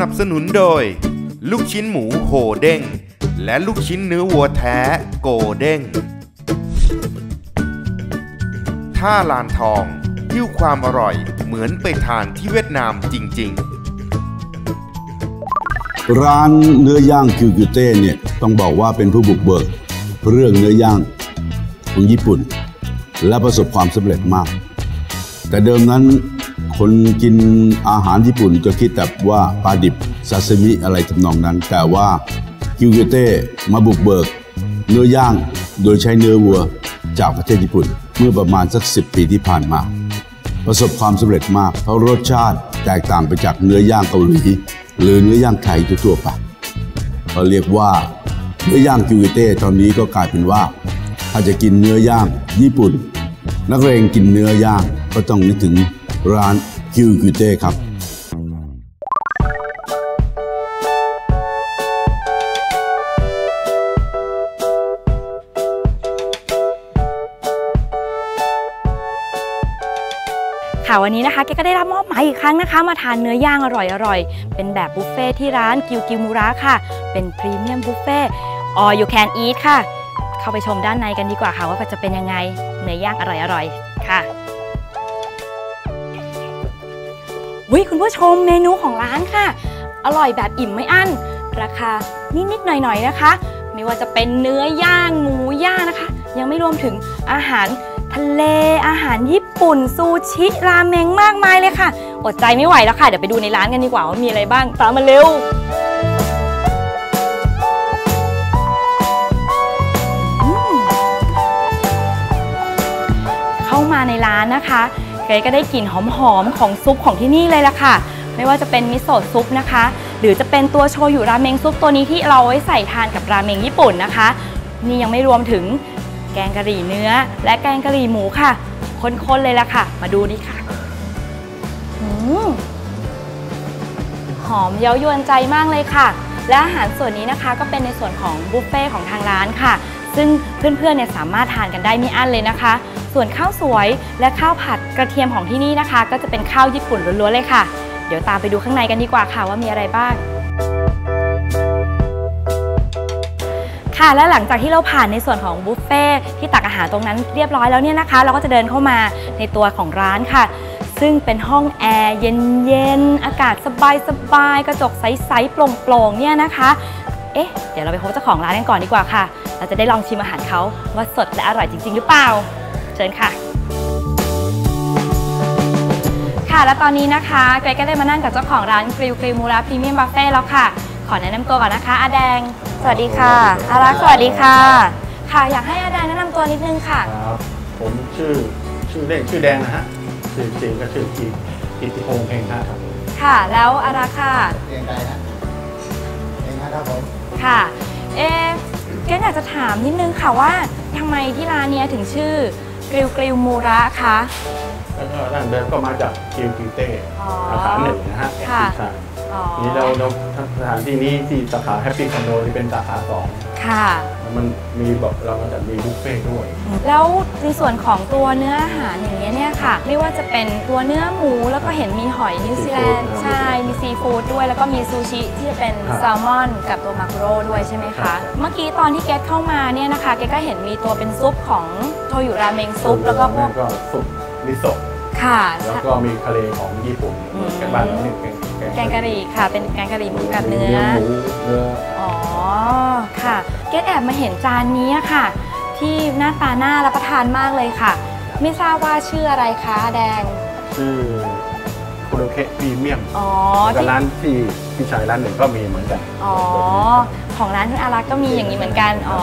นับสนุนโดย ลูกชิ้นหมูโหเด้ง และลูกชิ้นเนื้อวัวแท้โกเด้งท่าลานทองหิ้วความอร่อยเหมือนไปทานที่เวียดนามจริง ๆ ร้านเนื้อย่างคิวคิวเต้เนี่ยต้องบอกว่าเป็นผู้บุกเบิกเรื่องเนื้อย่างของญี่ปุ่น และประสบความสำเร็จมาก แต่เดิมนั้น คนกินอาหารญี่ปุ่นก็คิดแต่ว่าปลาดิบซาซิมิอะไรทำนองนั้น แต่ว่าคิวคิวเต้มาบุกเบิก เนื้อย่างโดยใช้เนื้อวัวจากประเทศญี่ปุ่น เมื่อประมาณสักสิปีที่ผ่านมา ประสบความสำเร็จมาก เพราะรสชาติแตกต่างไปจากเนื้อย่างเกาหลีหรือเนื้อย่างไทยทั่วไปเขาเรียกว่าเนื้อย่างคิวเต้ตอนนี้ก็กลายเป็นว่า ถ้าจะกินเนื้อย่างญี่ปุ่น นักเรงกินเนื้อย่างก็ต้องนึกถึง ร้านคิวคิวเต้ครับค่ะวันนี้นะคะแกก็ได้รับมอบหมายอีกครั้งนะคะ มาทานเนื้อย่างอร่อยๆ เป็นแบบบุฟเฟ่ที่ร้านกิวกิวมูระค่ะ เป็นพรีเมียมบุฟเฟ่ all you can eat ค่ะ เข้าไปชมด้านในกันดีกว่าค่ะ ว่าจะเป็นยังไงเนื้อย่างอร่อยๆ ค่ะ วิคุณผู้ชมเมนูของร้านค่ะ อร่อยแบบอิ่มไม่อั้น ราคานิดๆหน่อยๆนะคะ ไม่ว่าจะเป็นเนื้อย่างหมูย่างนะคะ ยังไม่รวมถึงอาหารทะเลอาหารญี่ปุ่น ซูชิราเมงมากมายเลยค่ะ อดใจไม่ไหวแล้วค่ะ เดี๋ยวไปดูในร้านกันดีกว่าว่ามีอะไรบ้างตามมาเร็วเข้ามาในร้านนะคะ รก็ได้กลิ่นหอมๆของซุปของที่นี่เลยล่ะค่ะ ไม่ว่าจะเป็นมิโซะซุปนะคะ หรือจะเป็นตัวโชยุราเมงซุปตัวนี้ที่เราไว้ใส่ทานกับราเมงญี่ปุ่นนะคะ นี่ยังไม่รวมถึงแกงกะหรี่เนื้อ และแกงกะหรี่หมูค่ะข้นๆเลยล่ะค่ะ มาดูนี่ค่ะอหอมเย้ายวนใจมากเลยค่ะ และอาหารส่วนนี้นะคะก็เป็นในส่วนของบุฟเฟ่ของทางร้านค่ะ ซึ่งเพื่อนๆเนี่ยสามารถทานกันได้ไม่อั้นเลยนะคะ ส่วนข้าวสวยและข้าวผัดกระเทียมของที่นี่นะคะ ก็จะเป็นข้าวญี่ปุ่นล้วนๆเลยค่ะ เดี๋ยวตามไปดูข้างในกันดีกว่าค่ะว่ามีอะไรบ้างค่ะและหลังจากที่เราผ่านในส่วนของบุฟเฟ่ที่ตักอาหารตรงนั้นเรียบร้อยแล้วเนี่ยนะคะ เราก็จะเดินเข้ามาในตัวของร้านค่ะ ซึ่งเป็นห้องแอร์เย็นๆอากาศสบายๆกระจกใสๆโปร่งๆเนี่ยนะคะ เอ๊ะ เดี๋ยวเราไปพบเจ้าของร้านกันก่อนดีกว่าค่ะ เราจะได้ลองชิมอาหารเขาว่าสดและอร่อยจริง ๆ หรือเปล่า เชิญค่ะ ค่ะและตอนนี้นะคะเกรกก็ได้มานั่งกับเจ้าของร้านกริลกริลมูราพรีเมียมบัฟเฟ่แล้วค่ะ ขอแนะนำตัวก่อนนะคะอาแดง สวัสดีค่ะอารักษ์สวัสดีค่ะ ค่ะอยากให้อาแดงแนะนำตัวนิดนึงค่ะ ครับผมชื่อชื่อเล่นชื่อแดงนะฮะชื่อจริงก็ชื่อกีกิติพงษ์เพ็งฮะครับค่ะ แล้วอารักษ์ค่ะเรียนไกลนะเองครับผมค่ะ เอ๊ะ เกรกอยากจะถามนิดนึงค่ะว่าทำไมที่ร้านเนี้ยถึงชื่อกริลกริลมูระคะ แล้วก็ดั้งเดิมก็มาจากคิวกิเต้อ๋อสาขาหนึ่งนะฮะค่ะใช่อ๋ อนี่เราเราสถานที่นี้ที่สาขาแฮปปี้คอนโดที่เป็นสาขาสองค่ะแล้วมันมีแบบเราก็จะมีบุฟเฟ่ต์ด้วย แล้วในส่วนของตัวเนื้ออาหารอย่างเงี้ยเนี่ยค่ะ ไม่ว่าจะเป็นตัวเนื้อหมูแล้วก็เห็นมีหอยนิวซีแลนด์ซีฟู้ดใช่มีซีฟู้ดด้วย แล้วก็มีซูชิที่จะเป็นครับแซลมอนกับตัวมาคุโร่ด้วยใช่ไหมครัคะบเมื่อกี้ตอนที่เกดเข้ามาเนี่ยนะคะเกดก็เห็นมีตัวเป็นซุปของโชยุราเมงซุปแล้วก็พวกก็ซุปมิโซะค่ะ แล้วก็มีทะเลของญี่ปุ่นอืมแกงบ้านเราเนี่ย แกงแกงกะหรี่ค่ะ เป็นแกงกะหรี่หมูกับเนื้อหมูเนื้ออ๋อ ค่ะ เกดแอบมาเห็นจานนี้ค่ะ ที่หน้าตาน่ารับประทานมากเลยค่ะ ไม่ทราบว่าชื่ออะไรคะแดง ชื่อโคโดเคะพรีเมียมอ๋อแล้วก็ที่ร้านที่พี่ชายร้านหนึ่งก็มีเหมือนกัน อ๋อ ของร้านคุณอารักษ์ก็มีอย่างนี้เหมือนกัน อ๋อ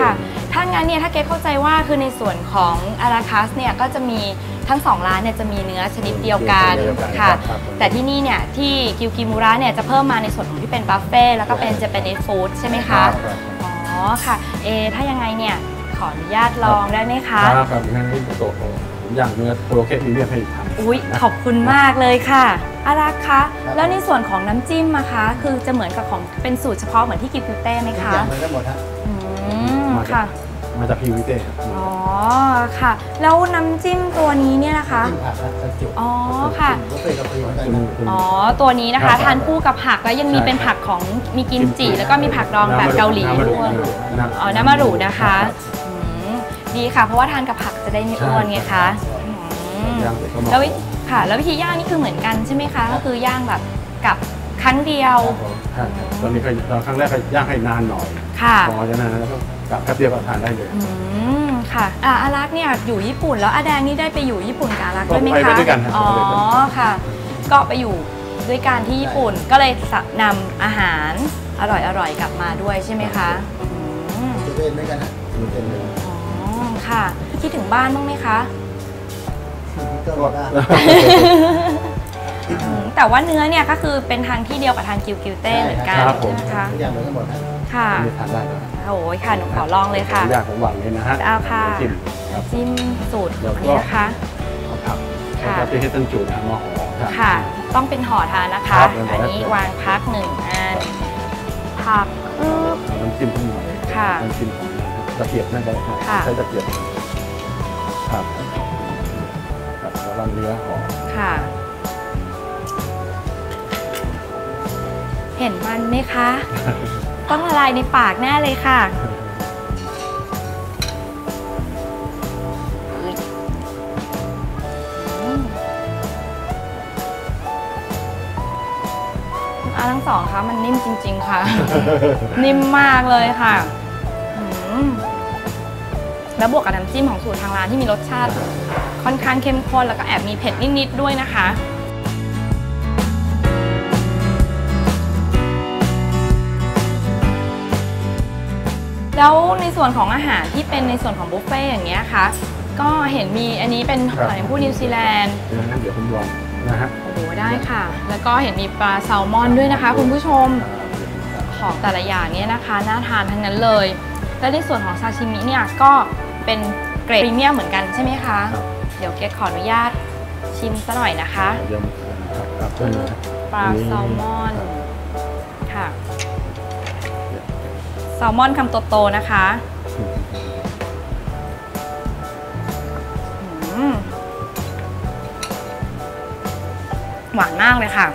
ค่ะ ถ้างั้นเนี่ยถ้าเกดเข้าใจว่าคือในส่วนของอาราคัสเนี่ยก็จะมี ทั้งสองร้านเนี่ยจะมีเนื้อชนิดเดียวกันเดียวกันค่ะครับแต่ที่นี่เนี่ยที่กิวกิมูระเนี่ยจะเพิ่มมาในส่วนของที่เป็นบุฟเฟ่ต์แล้วก็เป็นเจแปนิสฟู้ดใช่ไหมคะรับอ๋อค่ะ เอ ถ้ายังไงเนี่ยขออนุญาตลองได้ไหมคะครับครับงั้นที่โตโตผมอย่างเนื้อโคโรเคะพรีเมียมให้ทำอุ๊ยขอบคุณมากเลยค่ะอารักษ์คะแล้วในส่วนของน้ำจิ้มอะคะ คือจะเหมือนกับของเป็นสูตรเฉพาะเหมือนที่กิวกิวเต้ไหมทุกคะอย่างเหมือนกันหมดฮะอืมค่ะ มมาจากพีวิเต้ครับอ๋อค่ะ แล้วน้ำจิ้มตัวนี้เนี่ยนะคะจิ้มผักและกระจุกอ๋อค่ะบุฟเฟ่ต์กาแฟเหมือนกันคุณนะคุณอ๋อตัวนี้นะครัคะบทานคู่กับผักแล้วยังมีใช่ เป็นผักของมีกิมจิ แล้วก็มีผักดองแบบเกาหลีน้ำมะด้วยน้ำอ๋อน้ำมะรูนะคะอืมดีค่ะ เพราะว่าทานกับผักจะได้ไม่อ้วนไงคะอืมย่างเสร็จก็มาแล้ววิค่ะ แล้ววิธีย่างนี่คือเหมือนกันใช่ไหมคะ ก็คือย่างแบบกับครั้งเดียวใช่ตอนนี้เคยตอนครั้งแรกเคยย่างให้นานหน่อย ค่ะพอจากนั้นแล้วก็กลับแป๊บเดียวก็ทานได้เลยอืมค่ะอะอารักษ์เนี่ยอยู่ญี่ปุ่นแล้วอาแดงนี่ได้ไปอยู่ญี่ปุ่นกับอารักษ์ก็ด้วยไหมไปคะด้วยกันครับอ๋อไปด้วยกันค่ะ ก็ไปอยู่ด้วยกันที่ญี่ปุ่นก็เลยนำอาหารอร่อยๆกลับมาด้วยใช่ไหมคะอืมจะเป็นเหมือนกันนะจะเป็นเลยอ๋อค่ะคิดถึงบ้านบ้างไหมคะก็บอกได้อืม แต่ว่าเนื้อเนี่ยก็คือเป็นทางที่เดียวกับทางกิวกิวเต้เหมือนกันครับผมใช่ไหมคะทุกอย่างเหมือนกันหมดนะค่ะนี่ทานได้นะโอ้ยค่ะหนูขอลองเลยค่ะย่างของหวานเลยนะฮะเอาค่ะจิ้มครับจิ้มสูตรแล้วก็นี้นะคะเอาผักค่ะแล้วก็ที่ให้ตั้งจูดนะมาห่อทานค่ะ ต้องเป็นห่อทานนะคะครับอันนี้วางพักหนึ่งอันผักอึ๊บเอาน้ำจิ้มขึ้นหน่อยค่ะน้ำจิ้มของเราครับตะเกียบนั่นก็ได้ครับค่ะใช้ตะเกียบครับครับแล้วเราเนื้อห่อค่ะ เห็นมันไหมคะ ต้องละลายในปากแน่เลยค่ะอืมคุณอาทั้งสองคะมันนิ่มจริง ๆ ค่ะ นิ่มมากเลยค่ะอืมแล้วบวกกับน้ำจิ้มของสูตรทางร้านที่มีรสชาติค่อนข้างเข้มข้นแล้วก็แอบมีเผ็ดนิด ๆ ด้วยนะคะ แล้วในส่วนของอาหารที่เป็นในส่วนของบุฟเฟ่ต์อย่างเงี้ยค่ะ ก็เห็นมีอันนี้เป็นครับหอยพูนิวซีแลนด์เดี๋ยวนั้นเดี๋ยวผมลองนะฮะโอ้โหได้ค่ะ แล้วก็เห็นมีปลาแซลมอนด้วยนะคะ คุณผู้ชมของแต่ละอย่างเนี่ยนะคะน่าทานทั้งนั้นเลย และในส่วนของซาชิมิเนี่ยก็เป็นเกรดพรีเมียมเหมือนกันใช่ไหมคะครับเดี๋ยวเกดขออนุญาตชิมซะหน่อยนะคะ เดี๋ยวครับครับเชิญเลยปลาแซลมอนค่ะ แซลมอนคำโตๆนะคะอืมหวานมากเลยค่ะ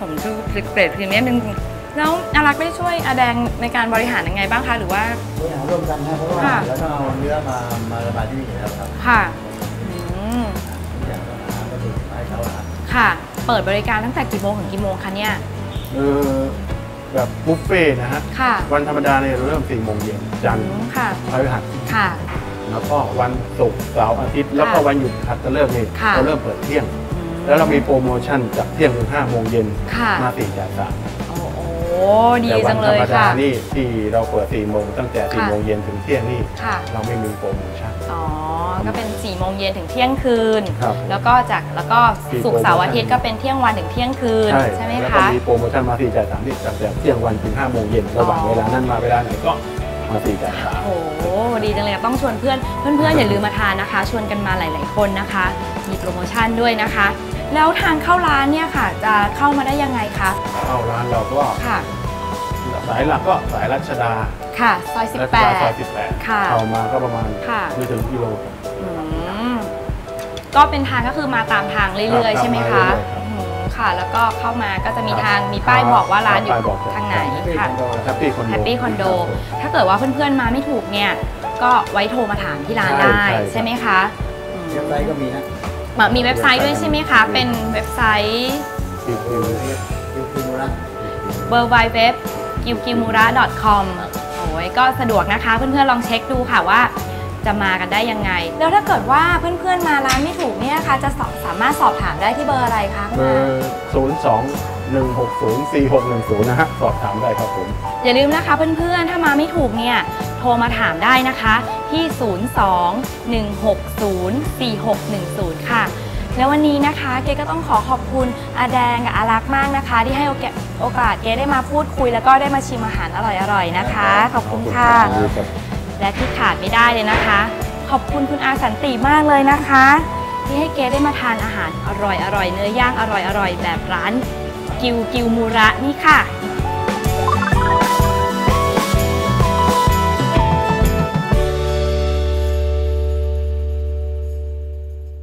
ผมคือเกรดพรีเมียมจริงๆแล้วอารักษ์ได้ช่วยอาแดงในการบริหารยังไงบ้างคะ หรือว่าบริหารร่วมกันนะเพราะว่าค่ะแล้วต้องเอาเนื้อมามาระบายที่นี่อยู่แล้วครับ ค่ะอืมทุกอย่างต้องหาวัตถุดิบมาให้เขาอะครับค่ะ เปิดบริการตั้งแต่กี่โมงถึงกี่โมงคะเนี่ย เออ แบบบุฟเฟ่ต์นะฮะ ค่ะ วันธรรมดาเนี่ยเราเริ่ม4โมงเย็นจันทอืร์มค่ะพฤหัสค่ะ แล้วก็วันศุกร์เสาร์อาทิตย์แล้วก็วันหยุดหัดจะเลิกนี่ค่ะ เราเริ่มเปิดเที่ยงอืมแล้วเรามีโปรโมชั่นจากเที่ยงถึง5โมงเย็นค่ะ มาสี่จ่ายสามโอ้โห ดีแต่วัจังธเลรรยมดาค่ะ นี่ที่เราเปิด4โมงตั้งแต่4ค่ะโมงเย็นถึงเที่ยงนี่ค่ะ เราไม่มีโปรโมชั่น อ๋อ ก็เป็น4ี่โมงเย็นถึงเที่ยงคืน ครับแล้วก็จากแล้วก็ศุกร์เสาร์อาทิตย์ก็เป็นเที่ยงวันถึงเที่ยงคืนใช่ไหมแล้วก็คะ มีโปรโมชั่นมาสี่จ่ายสามนี่ตั้งแต่เที่ยงวันถึง5โมงเย็นระหว่างอ๋อเวลานั้นมาเวลาไหนก็มาสี่จ่ายสาม โอ้โห ดีจังเลยต้องชวนเพื่อน เพื่อนๆอย่าลืมมาทานนะคะ ชวนกันมาหลาย ๆ คนนะคะ มีโปรโมชั่นด้วยนะคะ แล้วทางเข้าร้านเนี่ยค่ะ จะเข้ามาได้ยังไงคะเข้าร้านเราก็ค่ะ สายหลักก็สายรัชดาค่ะซอยรัชดาซอย18 18ค่ะเข้ามาก็ประมาณค่ะไม่ถึงกิโลอืมก็เป็นทางก็คือมาตามทางเรื่อยครับๆใช่ไหมตามคะมาเรื่อยๆครับอืมค่ะ แล้วก็เข้ามาก็จะมีครับทางมีป้ายบอกว่าร้านอยู่ป้ายบอกทางไหนที่ค่ะคอนโดแฮปปี้คอนโดแฮปปี้คอนโดถ้าเกิดว่าเพื่อนๆมาไม่ถูกเนี่ย ก็ไว้โทรมาถามที่ร้านใช่ได้ใช่ใช่ไหมคะอืมเว็บไซต์ก็มีนะ มีเว็บไซต์ด้วยใช่ไหมคะ เป็นเว็บไซต์ปิดอยู่ยูคิมูระ w w w g i l g i m u r a c o m โอ้ยก็สะดวกนะคะ เพื่อนๆลองเช็คดูค่ะว่าจะมากันได้ยังไง แล้วถ้าเกิดว่าเพื่อนๆมาร้านไม่ถูกเนี่ยค่ะจะสามารถสอบถามได้ที่เบอร์อะไรคะคุณเบอร์ศูน ย์สองหนึ่งหกศูนย์สี่หกหนึ่งศูนย์นะฮะ สอบถามได้ครับผม อย่าลืมนะคะเพื่อนๆ ถ้ามาไม่ถูกเนี่ย โทรมาถามได้นะคะที่ 02-160-4610 ค่ะ แล้ววันนี้นะคะ เกก็ต้องขอขอบคุณอาแดงกับอารักษ์มากนะคะ ที่ให้โอกาสโอกาสเกได้มาพูดคุย แล้วก็ได้มาชิมอาหารอร่อยๆ นะคะ ขอบคุณค่ะ และที่ขาดไม่ได้เลยนะคะ ขอบคุณคุณอาสันติมากเลยนะคะที่ให้เกได้มาทานอาหารอร่อยๆ เนื้อย่างอร่อยๆ แบบร้าน กิวกิวมูระนี่ค่ะ